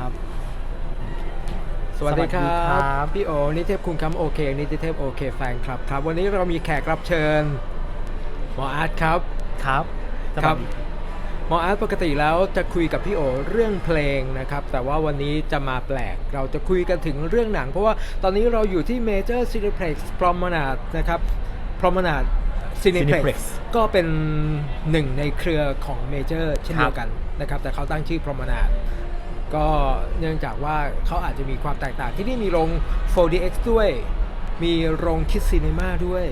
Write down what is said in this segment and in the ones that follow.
ครับ สวัสดีครัสวัสดีครับ บ พี่โอนิเทพคุณคำโอเคนิติเทพโอเคแฟนครับครับ วันนี้เรามีแขกรับเชิญหมออาร์ตครับ ครับครับหมออาร์ตปกติแล้วจะคุยกับพี่โอเรื่องเพลงนะครับ แต่ว่าวันนี้จะมาแปลกเราจะคุยกันถึงเรื่องหนัง เพราะว่าตอนนี้เราอยู่ที่ Major Cineplex Promenade นะครับ Promenade Cineplex Cineplex ก็เป็นหนึ่งในเครือของ Major เช่นเดียวกันนะครับ แต่เขาตั้งชื่อ Promenade ก็เนื่องจากว่าเขาอาจจะมีความแตกต่างที่นี่มีโรง 4DX ด้วย มีโรงคิดซีนีมาด้วย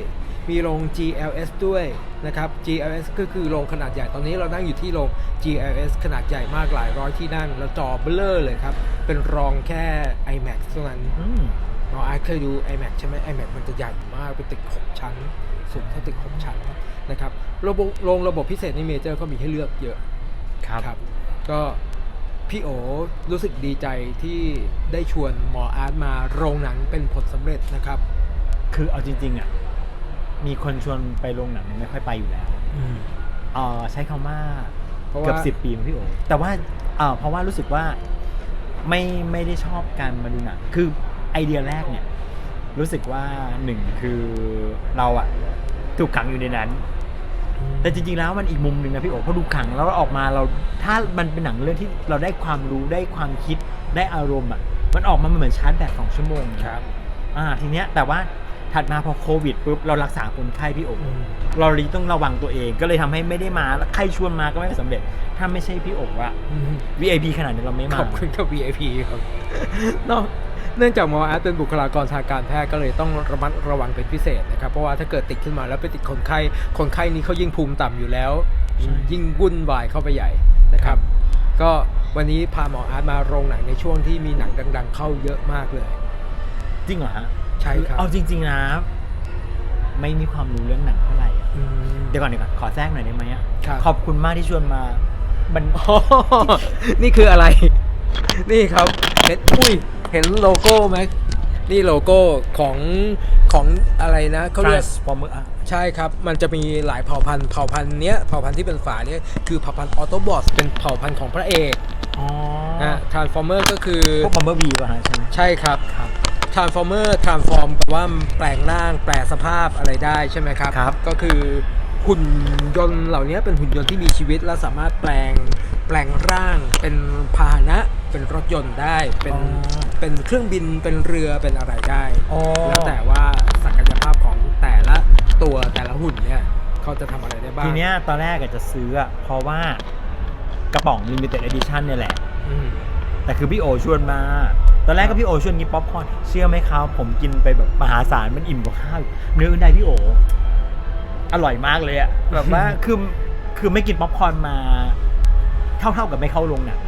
มีโรง GLS ด้วยนะครับ GLS ก็คือโรงขนาดใหญ่ตอนนี้เรานั่งอยู่ที่โรง GLS ขนาดใหญ่มากหลายร้อยที่นั่ง แล้วจอเบลอเลยครับ เป็นรองแค่ iMac เท่านั้นอืมน้องอาร์ตเคยดู iMac ใช่ไหม iMac มันจะใหญ่มากเป็นตึก6ชั้น สูงเท่าตึก6ชั้นนะครับระบบโรงระบบพิเศษในเมเจอร์ก็มีให้เลือกเยอะครับครับก็ พี่โอรู้สึกดีใจที่ได้ชวนหมออาร์ตมาโรงหนังเป็นผลสำเร็จนะครับ คือเอาจริงๆอะมีคนชวนไปโรงหนังไม่ค่อยไปอยู่แล้วเออใช้คำว่าเพราะว่า เกือบสิบปีมั้งพี่โอแต่ว่าเออเพราะว่ารู้สึกว่าไม่ไม่ได้ชอบการมาดูหนังคือไอเดียแรกเนี่ย รู้สึกว่าหนึ่งคือเราอะถูกขังอยู่ในนั้น แต่จริงๆแล้วมันอีกมุมหนึ่งนะพี่โอ๋พอดูขังแล้วเราออกมาเราถ้ามันเป็นหนังเรื่องที่เราได้ความรู้ได้ความคิดได้อารมณ์อะมันออกมามันเหมือนชาร์จแบตสองชั่วโมงนะครับอ่าทีเนี้ยแต่ว่าถัดมาพอโควิดปุ๊บเรารักษาคนไข้พี่โอ๋อืมเราเลยต้องระวังตัวเองก็เลยทำให้ไม่ได้มาแล้วใครชวนมาก็ไม่สำเร็จ ถ้าไม่ใช่พี่โอ๋อะ VIP ขนาดนี้เราไม่มาขอบคุณกับ VIP ครับนอก เนื่องจากหมออาร์ตเป็นบุคลากรทางการแพทย์ก็เลยต้องระมัดระวังเป็นพิเศษนะครับ เพราะว่าถ้าเกิดติดขึ้นมาแล้วไปติดคนไข้คนไข้นี้เขายิ่งภูมิต่ำอยู่แล้วใช่ยิ่งวุ่นวายเข้าไปใหญ่นะครับ ก็วันนี้พาหมออาร์ตมาโรงหนังในช่วงที่มีหนังดัง ๆ เข้าเยอะมากเลย จริงเหรอฮะใช่ครับเอาจริง ๆนะไม่มีความรู้เรื่องหนังเท่าไหร่อะอืมเดี๋ยวก่อนเดี๋ยวก่อนขอแทรกหน่อยได้ไหมอะครับขอบคุณมากที่ชวนมามันอ๋อนี่คืออะไร นี่ครับเห็นอุ้ยเห็นโลโก้ไหมนี่โลโก้ของของอะไรนะเขาเรียก Transformer อะใช่ครับ มันจะมีหลายเผ่าพันธุ์ เผ่าพันธุ์เนี้ย เผ่าพันธุ์ที่เป็นฝาเนี้ยคือเผ่าพันธุ์ออโตบอสเป็นเผ่าพันธุ์ของพระเอกอ๋อนะทรานส์ฟอร์เมอร์ก็คือ พวกบัมเบอร์บีป่ะฮะใช่ไหม ใช่ครับครับ ทรานส์ฟอร์เมอร์ทรานส์ฟอร์มแปลว่าแปลงร่าง แปลสภาพอะไรได้ใช่ไหมครับ ครับ ก็คือหุ่นยนต์เหล่านี้เป็นหุ่นยนต์ที่มีชีวิตและสามารถแปลงแปลงร่างเป็นพาหนะ เป็นรถยนต์ได้ เป็นอ๋อเป็นเครื่องบินเป็นเรือเป็นอะไรได้อ๋อแล้วแต่ว่าศักยภาพของแต่ละตัวแต่ละหุ่นเนี่ยเขาจะทำอะไรได้บ้าง ทีเนี้ยตอนแรกอะจะซื้ออะเพราะว่ากระป๋อง limited edition เนี่ยแหละ อืมแต่คือพี่โอชวนมา ตอนแรกก็พี่โอชวนกินป๊อปคอร์นเชื่อไหมครับ ผมกินไปแบบมหาศาลมันอิ่มกว่าข้าวอีกเนื้ออื่นใดพี่โอ อร่อยมากเลยอะแบบว่า คือคือไม่กินป๊อปคอร์นมา เท่าๆกับไม่เข้าโรงหนัง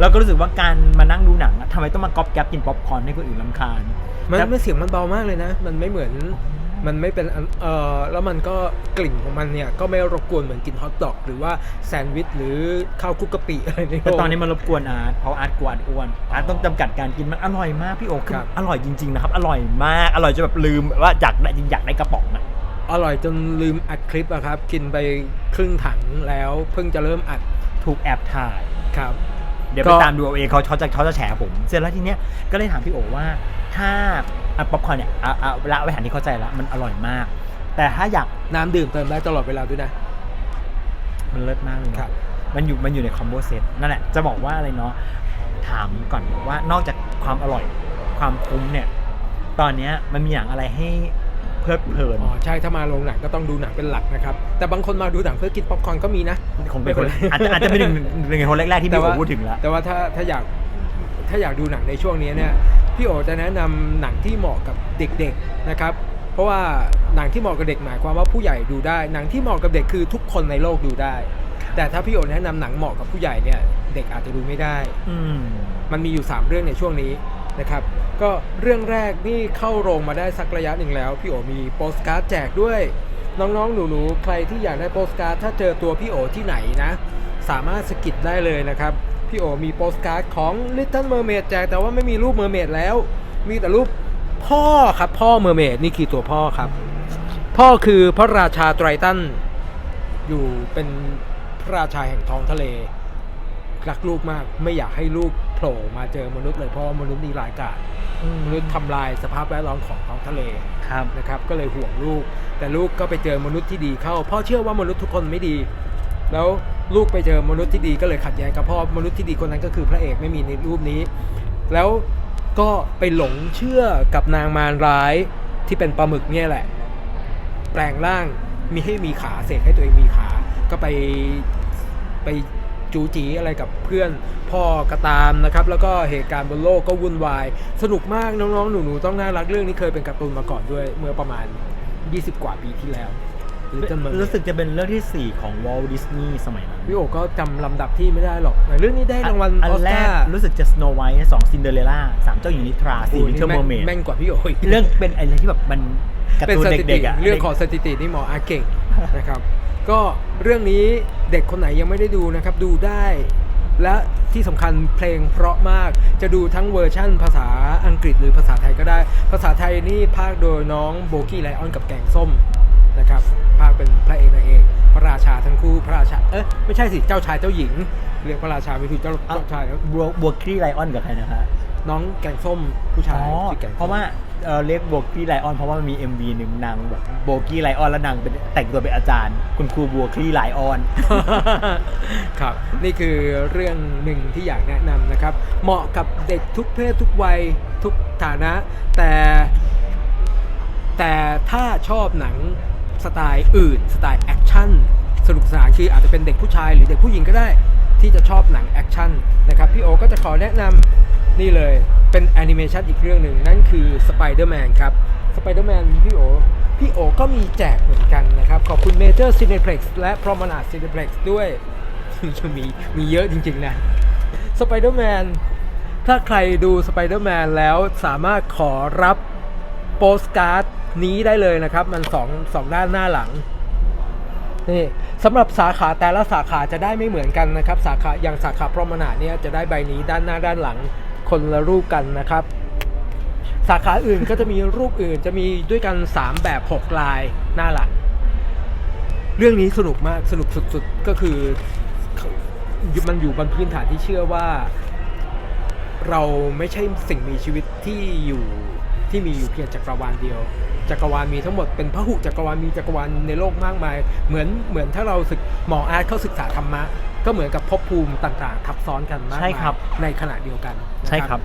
อะโอ้ครับแล้วก็รู้สึกว่าการมานั่งดูหนังอะทำไมต้องมาก๊อปแก๊ปกินป๊อปคอร์นให้คนอื่นลำคาญ มันแต่ มันเสียงมันเบามากเลยนะ มันไม่เหมือน มันไม่เป็นอันเอ่อแล้วมันก็กลิ่นของมันเนี่ย ก็ไม่รบกวนเหมือนกินฮอทดอก หรือว่าแซนด์วิชหรือข้าวคลุกกะปิอะไรในโลแต่กตอนนี้มันรบกวนอาร์ตเพราะอาร์ตกวนอ้วนอาร์ตต้องจำกัดการกินมันอร่อยมากพี่โอคือครับ อร่อยจริงๆนะครับอร่อยมากอร่อยจนแบบลืมว่าอยากได้จริงอยากได้กระป๋องอะอร่อยจนลืมอัดคลิปอะครับ กินไปครึ่งถังแล้วเพิ่งจะเริ่มอัดถูกแอบถ่าย ครับ เดี๋ยวก็ไปตามดูเอาเองเขาเขาจะเขาจะแฉผม เสร็จแล้วทีเนี้ยก็เลยถามพี่โอว่า ถ้าอะป๊อปคอร์นเนี่ยอะอะละไว้หันที่เข้าใจแล้วมันอร่อยมาก แต่ถ้าอยากน้ำดื่มเติมได้ตลอดเวลาด้วยนะ มันเลิศมากเลยนะครับ มันอยู่มันอยู่ในคอมโบเซตนั่นแหละ จะบอกว่าอะไรเนาะถามก่อนว่านอกจากความอร่อยความคุ้มเนี่ย ตอนเนี้ยมันมีอย่างอะไรให้ เพลิดเพลิน อ๋อใช่ถ้ามาโรงหนังก็ต้องดูหนังเป็นหลักนะครับ แต่บางคนมาดูหนังเพื่อกินป๊อปคอร์นก็มีนะ คงเป็นคนไม่เป็นไรอาจจะอาจจะเป็นหนึ่งหนึ่งในคนแรกๆที่พี่โอพูดถึงแล้ว แต่ว่าถ้าถ้าอยากถ้าอยากดูหนังในช่วงนี้เนี่ยพี่โอจะแนะนำหนังที่เหมาะกับเด็กๆนะครับ เพราะว่าหนังที่เหมาะกับเด็กหมายความว่าผู้ใหญ่ดูได้ หนังที่เหมาะกับเด็กคือทุกคนในโลกดูได้ แต่ถ้าพี่โอแนะนำหนังเหมาะกับผู้ใหญ่เนี่ยเด็กอาจจะดูไม่ได้ อืม มันมีอยู่ 3 เรื่องในช่วงนี้นะครับ ก็เรื่องแรกนี่เข้าโรงมาได้สักระยะหนึ่งแล้ว พี่โอมีโปสการ์ดแจกด้วย น้องๆ หนูๆ ใครที่อยากได้โปสการ์ดถ้าเจอตัวพี่โอที่ไหนนะ สามารถสกิดได้เลยนะครับ พี่โอมีโปสการ์ดของ Little Mermaid แจกแต่ว่าไม่มีรูปเมอร์เมดแล้ว มีแต่รูปพ่อครับพ่อเมอร์เมดนี่คือตัวพ่อครับ พ่อคือพระราชาไตรตันอยู่เป็นพระราชาแห่งท้องทะเลรักลูกมากไม่อยากให้ลูก โผล่มาเจอมนุษย์เลยเพราะว่ามนุษย์นี่ร้ายกาจมนุษย์ทำลายสภาพแวดล้อมของท้องทะเลครับนะครับ ก็เลยห่วงลูก แต่ลูกก็ไปเจอมนุษย์ที่ดีเข้าพ่อเชื่อว่ามนุษย์ทุกคนไม่ดี แล้วลูกไปเจอมนุษย์ที่ดีก็เลยขัดแย้งกับพ่อมนุษย์ที่ดีคนนั้นก็คือพระเอกไม่มีในรูปนี้ แล้วก็ไปหลงเชื่อกับนางมารร้ายที่เป็นปลาหมึกเนี่ยแหละ แปลงร่างมีให้มีขาเสกให้ตัวเองมีขา ก็ไปไป จูจีอะไรกับเพื่อนพ่อก็ตามนะครับ แล้วก็เหตุการณ์บนโลกก็วุ่นวาย สนุกมากน้องๆ หนูๆ ต้องน่ารักเรื่องนี้เคยเป็นการ์ตูนมาก่อนด้วยเมื่อประมาณ 20 กว่าปีที่แล้ว Little Mermaid รู้สึกจะเป็นเรื่องที่ 4 ของวอลดิสนีย์สมัยนั้นพี่โอก็จำลำดับที่ไม่ได้หรอกแต่เรื่องนี้ได้รางวัลอัออนสแรการ์รู้สึกจะ Snow White สองซินเดอเรลล่าสามเจ้าหญิงนิทราสี่โอ้ลินี่เทิลแม่เมอร์เมดแม่นกว่าพี่โออีกเรื่องเป็นอะไรที่แบบมันการ์เป็นตูนสถิติเด็กๆอะเรื่องของสถิตินี่หมออาเก่งนะครับ ก็เรื่องนี้เด็กคนไหนยังไม่ได้ดูนะครับ ดูได้ และที่สำคัญเพลงเพราะมากจะดูทั้งเวอร์ชั่นภาษาอังกฤษหรือภาษาไทยก็ได้ ภาษาไทยนี่ภาคโดยน้องโบกี้ไลออนกับแกงส้มนะครับภาคเป็นพระเอกนางเอก พระราชาทั้งคู่พระราชาเอ๊ะไม่ใช่สิเจ้าชายเจ้าหญิง เรียกพระราชาไม่ถูกเจ้าเจ้าชายแล้วบัวบัวครีไลออนกับใครนะฮะ น้องแกงส้มผู้ชายอ๋อชื่อแกงส้ม เพราะว่าเอ่อเรียกโบกี้ไลออนเพราะว่ามันมี MV หนึ่งนางแบบโบกี้ไลออนแล้วนางเป็นแต่งตัวเป็นอาจารย์ คุณครูบัวคลี่ไลออน ครับ นี่คือเรื่องหนึ่งที่อยากแนะนำนะครับ เหมาะกับเด็กทุกเพศทุกวัยทุกฐานะ แต่แต่ถ้าชอบหนังสไตล์อื่น สไตล์แอคชั่นสนุกสนานคืออาจจะเป็นเด็กผู้ชายหรือเด็กผู้หญิงก็ได้ ที่จะชอบหนังแอคชั่นนะครับพี่โอก็จะขอแนะนำนี่เลยเป็นแอนิเมชันอีกเรื่องหนึ่งนั่นคือ Spider-Man ครับ Spider-Man พี่โอพี่โอก็มีแจกเหมือนกันนะครับ ขอบคุณ Major Cineplex และ Promenade Cineplex ด้วยมีมีเยอะจริงๆนะ Spider-Man ถ้าใครดู Spider-Man แล้วสามารถขอรับโปสการ์ดนี้ได้เลยนะครับ มันสองสองด้านหน้าหลัง นี่สำหรับสาขาแต่ละสาขาจะได้ไม่เหมือนกันนะครับ สาขาอย่างสาขาพรหมนาเนี่ยจะได้ใบนี้ด้านหน้าด้านหลังคนละรูปกันนะครับ สาขาอื่นก็จะมีรูปอื่นจะมีด้วยกัน 3 แบบ 6 ลายหน้าหลัง เรื่องนี้สนุกมากสนุกสุดๆก็คือมันอยู่บนพื้นฐานที่เชื่อว่า เราไม่ใช่สิ่งมีชีวิตที่อยู่ที่มีอยู่เพียงจักรวาลเดียว จักรวาลมีทั้งหมดเป็นพหุจักรวาลมีจักรวาลในโลกมากมาย เหมือนเหมือนถ้าเราศึกหมออาร์ตเขาศึกษาธรรมะ ก็เหมือนกับภพภูมิต่างๆทับซ้อนกันมากใช่มายครับ ในขณะเดียวกันนะใช่ครับ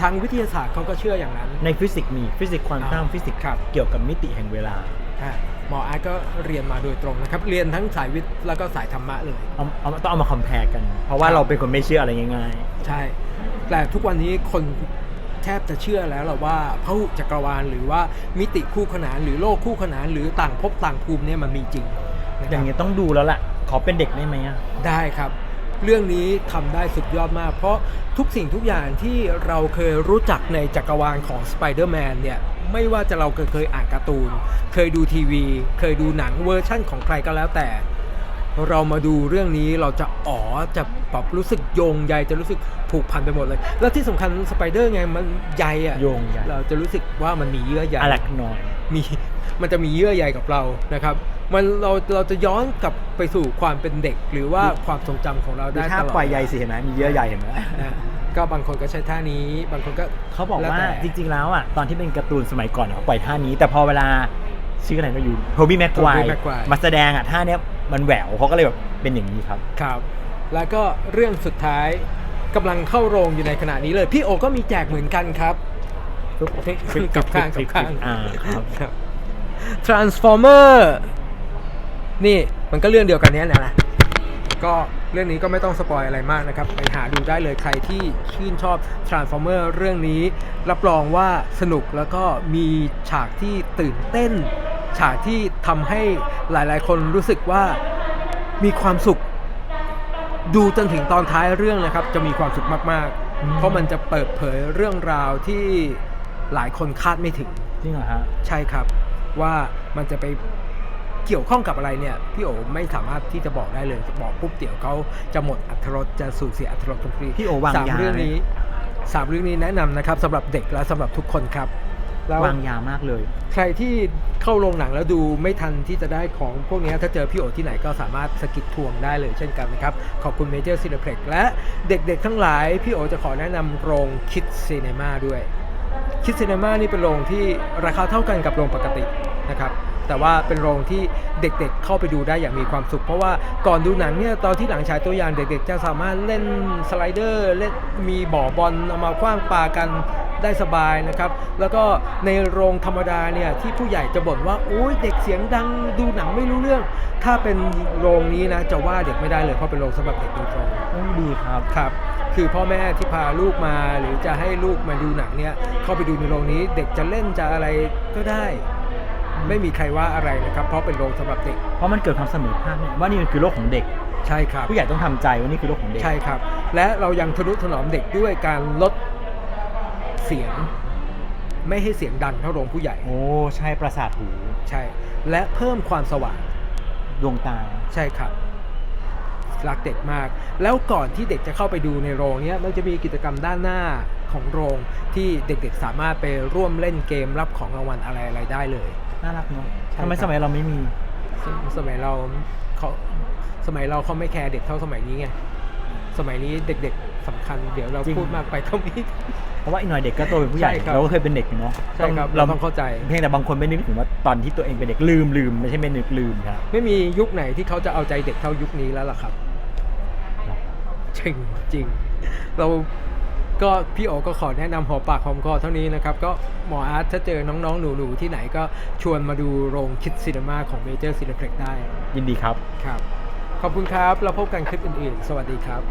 ทางวิทยาศาสตร์เขาก็เชื่ออย่างนั้น ในฟิสิกส์มีฟิสิกส์ควอนตัมอ่าฟิสิกส์ครับเกี่ยวกับมิติแห่งเวลาอะหมออาร์ตก็เรียนมาโดยตรงนะครับ เรียนทั้งสายวิทย์แล้วก็สายธรรมะเลยเอาเอาต้องเอามาคอมเพลกัน เพราะว่าครับเราเป็นคนไม่เชื่ออะไรง่ายใช่ แต่ทุกวันนี้คนแทบจะเชื่อแล้วแหละว่าพหุจักรวาลหรือว่ามิติคู่ขนานหรือโลกคู่ขนานหรือต่างภพต่างภูมิเนี่ยมันมีจริงนะๆอครัย่าบงนี้ต้องดูแล้วล่ะ ขอเป็นเด็กได้ไหมอะได้ครับ เรื่องนี้ทำได้สุดยอดมาก เพราะทุกสิ่งทุกอย่างที่เราเคยรู้จักในจักรวาลของ Spider-Man เนี่ยไม่ว่าจะเราเคยเคยอ่านการ์ตูน เคยดูทีวี เคยดูหนังเวอร์ชั่นของใครก็แล้วแต่ เรามาดูเรื่องนี้เราจะอ๋อจะแบบรู้สึกโยงใยจะรู้สึกผูกพันไปหมดเลย แล้วที่สำคัญสไปเดอร์ไงมันใยอะโยงใย เราจะรู้สึกว่ามันมีเยื่อใยอลักนอย มีมันจะมีเยื่อใยกับเรานะครับ มันเราเราจะย้อนกลับไปสู่ความเป็นเด็ก หรือว่าความทรงจำของเราดูได้ท่าตลอดปล่อยใยสิเห็นไหมมีเยื่อใยเห็นไหมนะก็บางคนก็ใช้ท่านี้ บางคนก็เขาบอกแล้วว่าแต่จริง ๆ แล้วอะตอนที่เป็นการ์ตูนสมัยก่อนอะปล่อยท่านี้ แต่พอเวลาชื่ออะไรไม่อยู่โทบี้แม็กไกว Tobey Maguire มาแสดงอะท่าเนี้ย มันแหววเขาก็เลยแบบเป็นอย่างนี้ครับ ครับ แล้วก็เรื่องสุดท้ายกำลังเข้าโรงอยู่ในขณะนี้เลย พี่โอก็มีแจกเหมือนกันครับกับข้างกับข้างอ่าครับ ครับ Transformer นี่มันก็เรื่องเดียวกันเนี้ยนะนะก็เรื่องนี้ก็ไม่ต้องสปอยอะไรมากนะครับ ไปหาดูได้เลยใครที่ชื่นชอบ Transformer เรื่องนี้ รับรองว่าสนุกแล้วก็มีฉากที่ตื่นเต้น ฉากที่ทำให้หลายๆ คนรู้สึกว่ามีความสุข ดูจนถึงตอนท้ายเรื่องนะครับ จะมีความสุขมากอืม ๆ เพราะมันจะเปิดเผยเรื่องราวที่หลายคนคาดไม่ถึง จริงเหรอฮะ ใช่ครับ ว่ามันจะไปเกี่ยวข้องกับอะไรเนี่ยพี่โอไม่สามารถที่จะบอกได้เลยบอกปุ๊บเดี๋ยวเขาจะหมดอัธรสจะสูญเสียอัธรสทันทีพี่โอวางสามยา เรื่องไหมนี้สามเรื่องนี้แนะนำนะครับสำหรับเด็กและสำหรับทุกคนครับ แล้ววางยามากเลย ใครที่เข้าโรงหนังแล้วดูไม่ทันที่จะได้ของพวกนี้ถ้าเจอพี่โอที่ไหนก็สามารถสกิดทวงได้เลยเช่นกันนะครับ ขอบคุณเมเจอร์ซีน p เพล็กและเด็กๆทั้งหลาย พี่โอจะขอแนะนำโรงคิดซีเนมาด้วยคิดซีเนมานี่เป็นโรงที่ราคาเท่ากันกับโรงปกตินะครับแต่ว่าเป็นโรงที่เด็กๆเข้าไปดูได้อย่างมีความสุข เพราะว่าก่อนดูหนังเนี่ยตอนที่หลังฉายตัวอย่างเด็กๆ จะสามารถเล่นสไลเดอร์เล่นมีบ่อบอลเอามาคว้างปากัน ได้สบายนะครับ แล้วก็ในโรงธรรมดาเนี่ยที่ผู้ใหญ่จะบ่นว่าโอ้ยเด็กเสียงดังดูหนังไม่รู้เรื่อง ถ้าเป็นโรงนี้นะจะว่าเด็กไม่ได้เลยเพราะเป็นโรงสำหรับเด็กโดยตรงโอ้ดีครับครับ คือพ่อแม่ที่พาลูกมาหรือจะให้ลูกมาดูหนังเนี่ยเข้าไปดูในโรงนี้เด็กจะเล่นจะอะไรก็ได้ไม่มีใครว่าอะไรนะครับ เพราะเป็นโรงสำหรับเด็ก เพราะมันเกิดความเสมอภาคเนี่ยว่านี่มันคือโลกของเด็ก ใช่ครับ ผู้ใหญ่ต้องทำใจว่านี่คือโลกของเด็ก ใช่ครับ และเรายังทนุถนอมเด็กด้วยการลด เสียง ไม่ให้เสียงดังเท่าโรงผู้ใหญ่ โอ้ ใช่ประสาทหู ใช่ และเพิ่มความสว่างดวงตา ใช่ครับ รักเด็กมาก แล้วก่อนที่เด็กจะเข้าไปดูในโรงเนี้ยมันจะมีกิจกรรมด้านหน้าของโรงที่เด็กๆสามารถไปร่วมเล่นเกมรับของรางวัลอะไรๆได้เลย น่ารักเนาะใช่ทำไมครับสมัยเราไม่มีสมสมัยเราเขาสมัยเราเขาไม่แคร์เด็กเท่าสมัยนี้ไง สมัยนี้เด็กๆ สำคัญเดี๋ยวเราจริง พูดมากไปก็มีเพราะว่าอีกหน่อยเด็กก็โตเป็นผู้ใหญ่ใช่ครับเราก็เคยเป็นเด็กอยู่เนาะใช่ครับเราต้องเข้าใจ เพียงแต่บางคนไม่นึกถึงว่าตอนที่ตัวเองเป็นเด็กลืมลืมไม่ใช่ไม่นึกลืมครับ ไม่มียุคไหนที่เขาจะเอาใจเด็กเท่ายุคนี้แล้วล่ะครับ จริงจริงเราก็พี่โอก็ขอแนะนำหอปากหอมคอเท่านี้นะครับ ก็หมออาร์ตถ้าเจอน้องๆ หนูๆ ที่ไหนก็ชวนมาดูโรงคิดซีนีมาของเมเจอร์ซีน p เพล็กได้ยินดีครับ ครับ ขอบคุณครับ เราพบกันคลิปอื่นๆ สวัสดีครับ